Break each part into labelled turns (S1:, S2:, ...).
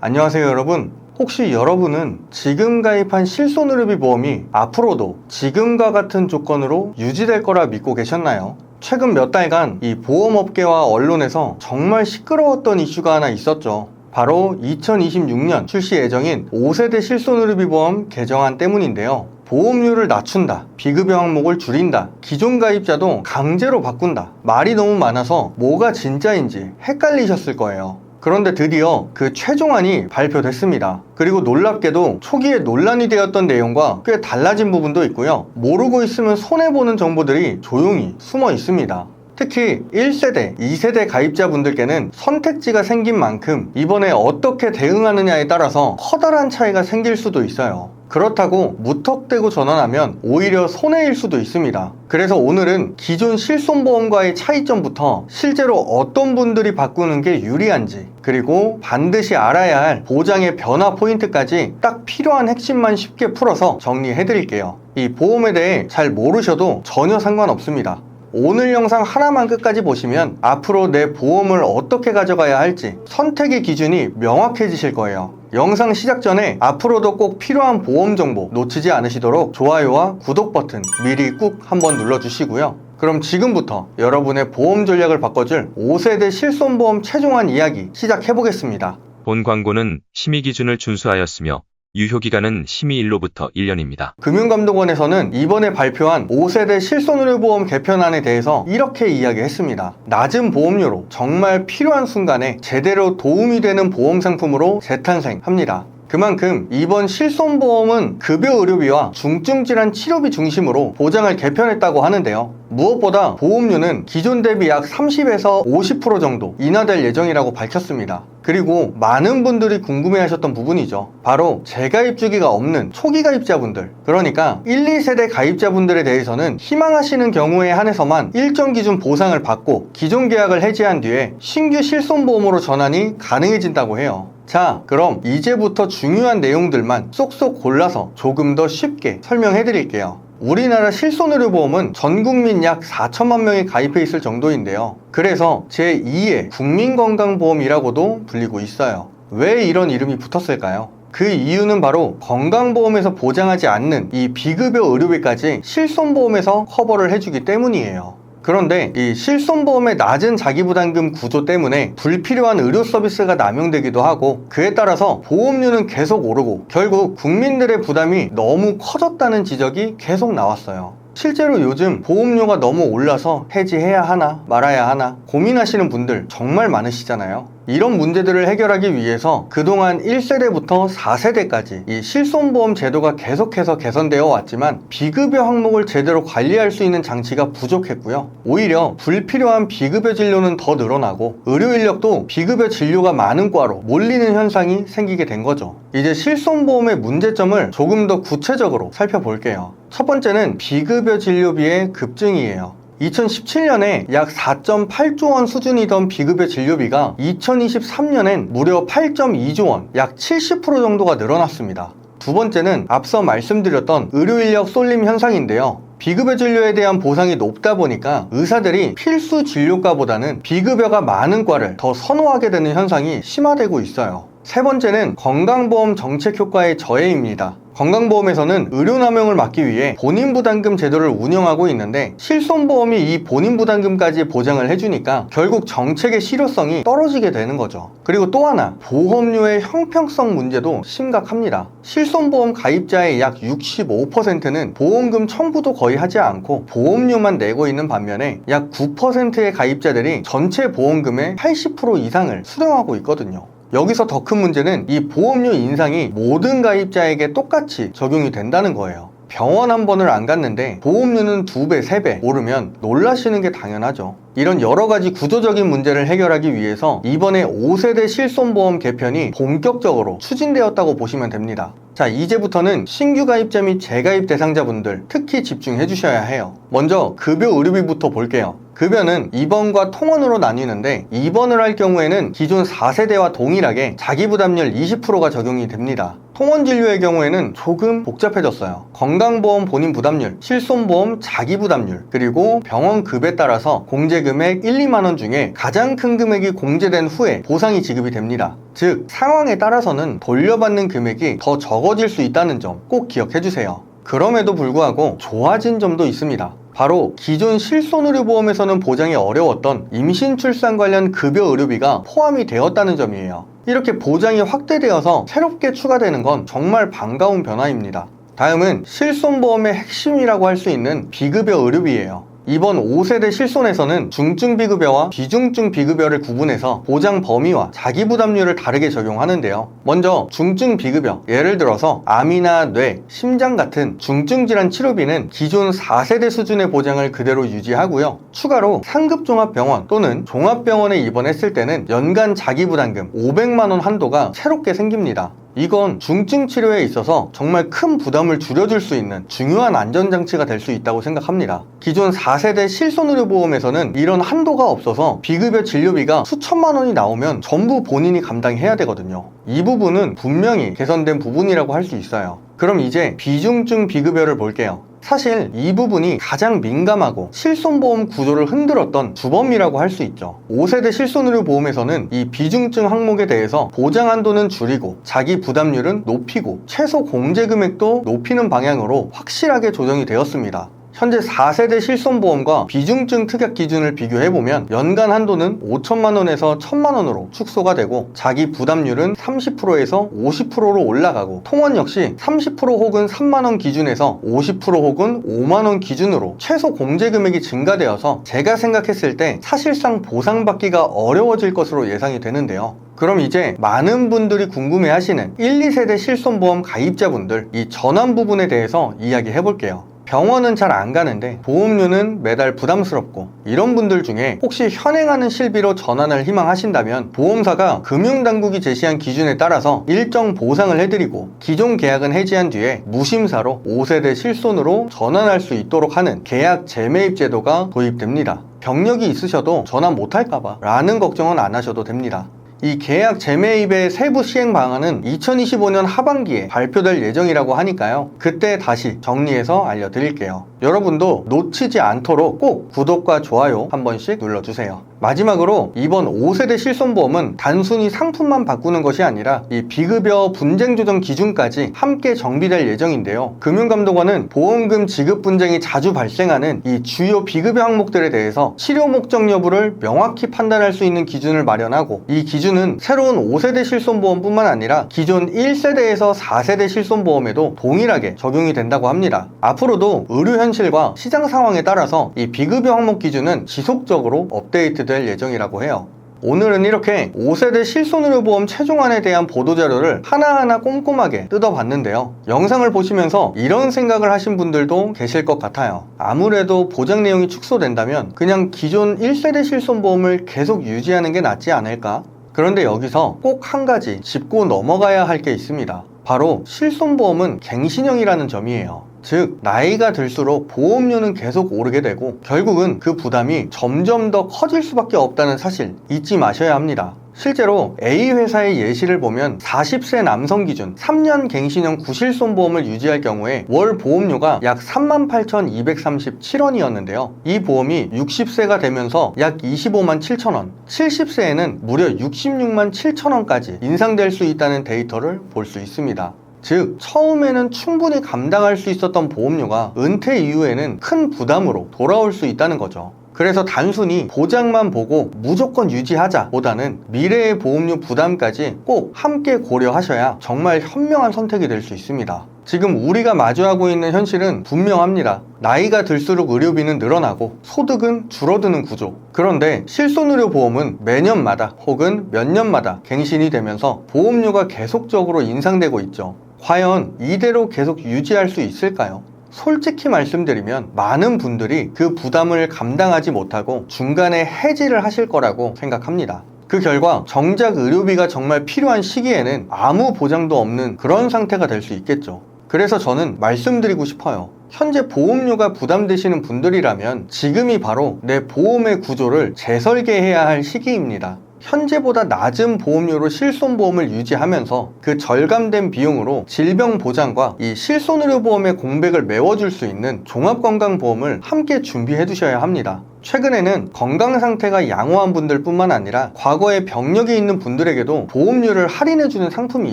S1: 안녕하세요 여러분 혹시 여러분은 지금 가입한 실손의료비 보험이 앞으로도 지금과 같은 조건으로 유지될 거라 믿고 계셨나요? 최근 몇 달간 이 보험업계와 언론에서 정말 시끄러웠던 이슈가 하나 있었죠. 바로 2026년 출시 예정인 5세대 실손의료비 보험 개정안 때문인데요. 보험료를 낮춘다, 비급여 항목을 줄인다, 기존 가입자도 강제로 바꾼다. 말이 너무 많아서 뭐가 진짜인지 헷갈리셨을 거예요. 그런데 드디어 그 최종안이 발표됐습니다. 그리고 놀랍게도 초기에 논란이 되었던 내용과 꽤 달라진 부분도 있고요. 모르고 있으면 손해보는 정보들이 조용히 숨어 있습니다. 특히 1세대, 2세대 가입자분들께는 선택지가 생긴 만큼 이번에 어떻게 대응하느냐에 따라서 커다란 차이가 생길 수도 있어요. 그렇다고 무턱대고 전환하면 오히려 손해일 수도 있습니다. 그래서 오늘은 기존 실손보험과의 차이점부터 실제로 어떤 분들이 바꾸는 게 유리한지 그리고 반드시 알아야 할 보장의 변화 포인트까지 딱 필요한 핵심만 쉽게 풀어서 정리해 드릴게요. 이 보험에 대해 잘 모르셔도 전혀 상관없습니다. 오늘 영상 하나만 끝까지 보시면 앞으로 내 보험을 어떻게 가져가야 할지 선택의 기준이 명확해지실 거예요. 영상 시작 전에 앞으로도 꼭 필요한 보험 정보 놓치지 않으시도록 좋아요와 구독 버튼 미리 꾹 한번 눌러주시고요. 그럼 지금부터 여러분의 보험 전략을 바꿔줄 5세대 실손보험 최종안 이야기 시작해보겠습니다.
S2: 본 광고는 심의 기준을 준수하였으며 유효기간은 심의일로부터 1년입니다.
S1: 금융감독원에서는 이번에 발표한 5세대 실손의료보험 개편안에 대해서 이렇게 이야기했습니다. 낮은 보험료로 정말 필요한 순간에 제대로 도움이 되는 보험 상품으로 재탄생합니다. 그만큼 이번 실손보험은 급여 의료비와 중증 질환 치료비 중심으로 보장을 개편했다고 하는데요. 무엇보다 보험료는 기존 대비 약 30에서 50% 정도 인하될 예정이라고 밝혔습니다. 그리고 많은 분들이 궁금해 하셨던 부분이죠. 바로 재가입 주기가 없는 초기 가입자분들, 그러니까 1, 2세대 가입자분들에 대해서는 희망하시는 경우에 한해서만 일정 기준 보상을 받고 기존 계약을 해지한 뒤에 신규 실손보험으로 전환이 가능해진다고 해요. 자, 그럼 이제부터 중요한 내용들만 쏙쏙 골라서 조금 더 쉽게 설명해 드릴게요. 우리나라 실손의료보험은 전 국민 약 4천만 명이 가입해 있을 정도인데요. 그래서 제2의 국민건강보험이라고도 불리고 있어요. 왜 이런 이름이 붙었을까요? 그 이유는 바로 건강보험에서 보장하지 않는 이 비급여 의료비까지 실손보험에서 커버를 해주기 때문이에요. 그런데 이 실손보험의 낮은 자기부담금 구조 때문에 불필요한 의료 서비스가 남용되기도 하고 그에 따라서 보험료는 계속 오르고 결국 국민들의 부담이 너무 커졌다는 지적이 계속 나왔어요. 실제로 요즘 보험료가 너무 올라서 해지해야 하나 말아야 하나 고민하시는 분들 정말 많으시잖아요. 이런 문제들을 해결하기 위해서 그동안 1세대부터 4세대까지 이 실손보험 제도가 계속해서 개선되어 왔지만 비급여 항목을 제대로 관리할 수 있는 장치가 부족했고요. 오히려 불필요한 비급여 진료는 더 늘어나고 의료 인력도 비급여 진료가 많은 과로 몰리는 현상이 생기게 된 거죠. 이제 실손보험의 문제점을 조금 더 구체적으로 살펴볼게요. 첫 번째는 비급여 진료비의 급증이에요. 2017년에 약 4.8조 원 수준이던 비급여 진료비가 2023년엔 무려 8.2조 원, 약 70% 정도가 늘어났습니다. 두 번째는 앞서 말씀드렸던 의료인력 쏠림 현상인데요. 비급여 진료에 대한 보상이 높다 보니까 의사들이 필수 진료과보다는 비급여가 많은 과를 더 선호하게 되는 현상이 심화되고 있어요. 세 번째는 건강보험 정책 효과의 저해입니다. 건강보험에서는 의료 남용을 막기 위해 본인부담금 제도를 운영하고 있는데 실손보험이 이 본인부담금까지 보장을 해주니까 결국 정책의 실효성이 떨어지게 되는 거죠. 그리고 또 하나 보험료의 형평성 문제도 심각합니다. 실손보험 가입자의 약 65%는 보험금 청구도 거의 하지 않고 보험료만 내고 있는 반면에 약 9%의 가입자들이 전체 보험금의 80% 이상을 수령하고 있거든요. 여기서 더 큰 문제는 이 보험료 인상이 모든 가입자에게 똑같이 적용이 된다는 거예요. 병원 한 번을 안 갔는데 보험료는 두 배, 세 배 오르면 놀라시는 게 당연하죠. 이런 여러 가지 구조적인 문제를 해결하기 위해서 이번에 5세대 실손보험 개편이 본격적으로 추진되었다고 보시면 됩니다. 자, 이제부터는 신규 가입자 및 재가입 대상자분들 특히 집중해 주셔야 해요. 먼저 급여 의료비부터 볼게요. 급여는 입원과 통원으로 나뉘는데 입원을 할 경우에는 기존 4세대와 동일하게 자기부담률 20%가 적용이 됩니다. 통원 진료의 경우에는 조금 복잡해졌어요. 건강보험 본인 부담률, 실손보험 자기 부담률, 그리고 병원 급에 따라서 공제 금액 1, 2만 원 중에 가장 큰 금액이 공제된 후에 보상이 지급이 됩니다. 즉, 상황에 따라서는 돌려받는 금액이 더 적어질 수 있다는 점 꼭 기억해 주세요. 그럼에도 불구하고 좋아진 점도 있습니다. 바로 기존 실손의료보험에서는 보장이 어려웠던 임신 출산 관련 급여 의료비가 포함이 되었다는 점이에요. 이렇게 보장이 확대되어서 새롭게 추가되는 건 정말 반가운 변화입니다. 다음은 실손보험의 핵심이라고 할 수 있는 비급여 의료비예요. 이번 5세대 실손에서는 중증 비급여와 비중증 비급여를 구분해서 보장 범위와 자기 부담률을 다르게 적용하는데요. 먼저 중증 비급여, 예를 들어서 암이나 뇌, 심장 같은 중증 질환 치료비는 기존 4세대 수준의 보장을 그대로 유지하고요. 추가로 상급 종합병원 또는 종합병원에 입원했을 때는 연간 자기 부담금 500만 원 한도가 새롭게 생깁니다. 이건 중증 치료에 있어서 정말 큰 부담을 줄여줄 수 있는 중요한 안전장치가 될 수 있다고 생각합니다. 기존 4세대 실손의료보험에서는 이런 한도가 없어서 비급여 진료비가 수천만 원이 나오면 전부 본인이 감당해야 되거든요. 이 부분은 분명히 개선된 부분이라고 할 수 있어요. 그럼 이제 비중증 비급여를 볼게요. 사실 이 부분이 가장 민감하고 실손보험 구조를 흔들었던 주범이라고 할 수 있죠. 5세대 실손의료 보험에서는 이 비중증 항목에 대해서 보장 한도는 줄이고 자기 부담률은 높이고 최소 공제 금액도 높이는 방향으로 확실하게 조정이 되었습니다. 현재 4세대 실손보험과 비중증 특약 기준을 비교해보면 연간 한도는 5천만 원에서 1천만 원으로 축소가 되고 자기 부담률은 30%에서 50%로 올라가고 통원 역시 30% 혹은 3만 원 기준에서 50% 혹은 5만 원 기준으로 최소 공제 금액이 증가되어서 제가 생각했을 때 사실상 보상받기가 어려워질 것으로 예상이 되는데요. 그럼 이제 많은 분들이 궁금해 하시는 1, 2세대 실손보험 가입자분들 이 전환 부분에 대해서 이야기해 볼게요. 병원은 잘 안 가는데 보험료는 매달 부담스럽고 이런 분들 중에 혹시 현행하는 실비로 전환을 희망하신다면 보험사가 금융당국이 제시한 기준에 따라서 일정 보상을 해드리고 기존 계약은 해지한 뒤에 무심사로 5세대 실손으로 전환할 수 있도록 하는 계약 재매입 제도가 도입됩니다. 병력이 있으셔도 전환 못할까봐 라는 걱정은 안 하셔도 됩니다. 이 계약 재매입의 세부 시행 방안은 2025년 하반기에 발표될 예정이라고 하니까요. 그때 다시 정리해서 알려드릴게요. 여러분도 놓치지 않도록 꼭 구독과 좋아요 한 번씩 눌러주세요. 마지막으로 이번 5세대 실손보험은 단순히 상품만 바꾸는 것이 아니라 이 비급여 분쟁 조정 기준까지 함께 정비될 예정인데요. 금융감독원은 보험금 지급 분쟁이 자주 발생하는 이 주요 비급여 항목들에 대해서 치료 목적 여부를 명확히 판단할 수 있는 기준을 마련하고 이 기준은 새로운 5세대 실손보험뿐만 아니라 기존 1세대에서 4세대 실손보험에도 동일하게 적용이 된다고 합니다. 앞으로도 의료 현실과 시장 상황에 따라서 이 비급여 항목 기준은 지속적으로 업데이트 될 예정이라고 해요. 오늘은 이렇게 5세대 실손의료보험 최종안에 대한 보도자료를 하나하나 꼼꼼하게 뜯어봤는데요. 영상을 보시면서 이런 생각을 하신 분들도 계실 것 같아요. 아무래도 보장 내용이 축소된다면 그냥 기존 1세대 실손보험을 계속 유지하는 게 낫지 않을까? 그런데 여기서 꼭 한 가지 짚고 넘어가야 할 게 있습니다. 바로 실손보험은 갱신형이라는 점이에요. 즉, 나이가 들수록 보험료는 계속 오르게 되고, 결국은 그 부담이 점점 더 커질 수밖에 없다는 사실 잊지 마셔야 합니다. 실제로 A 회사의 예시를 보면 40세 남성 기준 3년 갱신형 구실손보험을 유지할 경우에 월 보험료가 약 38,237원이었는데요. 이 보험이 60세가 되면서 약 25만 7천 원, 70세에는 무려 66만 7천 원까지 인상될 수 있다는 데이터를 볼 수 있습니다. 즉, 처음에는 충분히 감당할 수 있었던 보험료가 은퇴 이후에는 큰 부담으로 돌아올 수 있다는 거죠. 그래서 단순히 보장만 보고 무조건 유지하자 보다는 미래의 보험료 부담까지 꼭 함께 고려하셔야 정말 현명한 선택이 될 수 있습니다. 지금 우리가 마주하고 있는 현실은 분명합니다. 나이가 들수록 의료비는 늘어나고 소득은 줄어드는 구조. 그런데 실손의료 보험은 매년마다 혹은 몇 년마다 갱신이 되면서 보험료가 계속적으로 인상되고 있죠. 과연 이대로 계속 유지할 수 있을까요? 솔직히 말씀드리면 많은 분들이 그 부담을 감당하지 못하고 중간에 해지를 하실 거라고 생각합니다. 그 결과 정작 의료비가 정말 필요한 시기에는 아무 보장도 없는 그런 상태가 될 수 있겠죠. 그래서 저는 말씀드리고 싶어요. 현재 보험료가 부담되시는 분들이라면 지금이 바로 내 보험의 구조를 재설계해야 할 시기입니다. 현재보다 낮은 보험료로 실손보험을 유지하면서 그 절감된 비용으로 질병 보장과 이 실손의료보험의 공백을 메워줄 수 있는 종합건강보험을 함께 준비해 두셔야 합니다. 최근에는 건강 상태가 양호한 분들 뿐만 아니라 과거에 병력이 있는 분들에게도 보험료를 할인해주는 상품이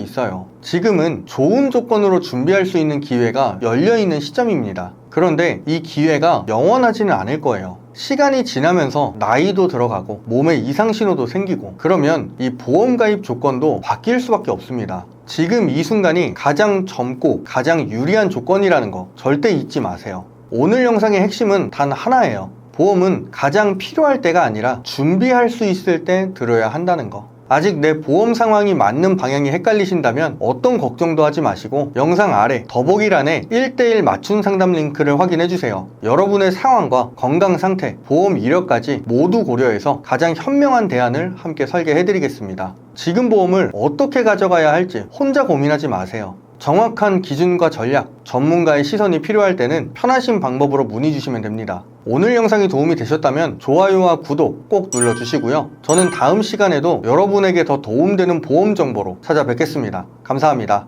S1: 있어요. 지금은 좋은 조건으로 준비할 수 있는 기회가 열려있는 시점입니다. 그런데 이 기회가 영원하지는 않을 거예요. 시간이 지나면서 나이도 들어가고 몸에 이상 신호도 생기고 그러면 이 보험 가입 조건도 바뀔 수밖에 없습니다. 지금 이 순간이 가장 젊고 가장 유리한 조건이라는 거 절대 잊지 마세요. 오늘 영상의 핵심은 단 하나예요. 보험은 가장 필요할 때가 아니라 준비할 수 있을 때 들어야 한다는 거. 아직 내 보험 상황이 맞는 방향이 헷갈리신다면 어떤 걱정도 하지 마시고 영상 아래 더보기란에 1대1 맞춤 상담 링크를 확인해 주세요. 여러분의 상황과 건강 상태, 보험 이력까지 모두 고려해서 가장 현명한 대안을 함께 설계해 드리겠습니다. 지금 보험을 어떻게 가져가야 할지 혼자 고민하지 마세요. 정확한 기준과 전략, 전문가의 시선이 필요할 때는 편하신 방법으로 문의 주시면 됩니다. 오늘 영상이 도움이 되셨다면 좋아요와 구독 꼭 눌러주시고요. 저는 다음 시간에도 여러분에게 더 도움되는 보험 정보로 찾아뵙겠습니다. 감사합니다.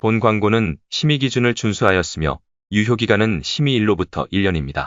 S2: 본 광고는 심의 기준을 준수하였으며 유효기간은 심의 일로부터 1년입니다.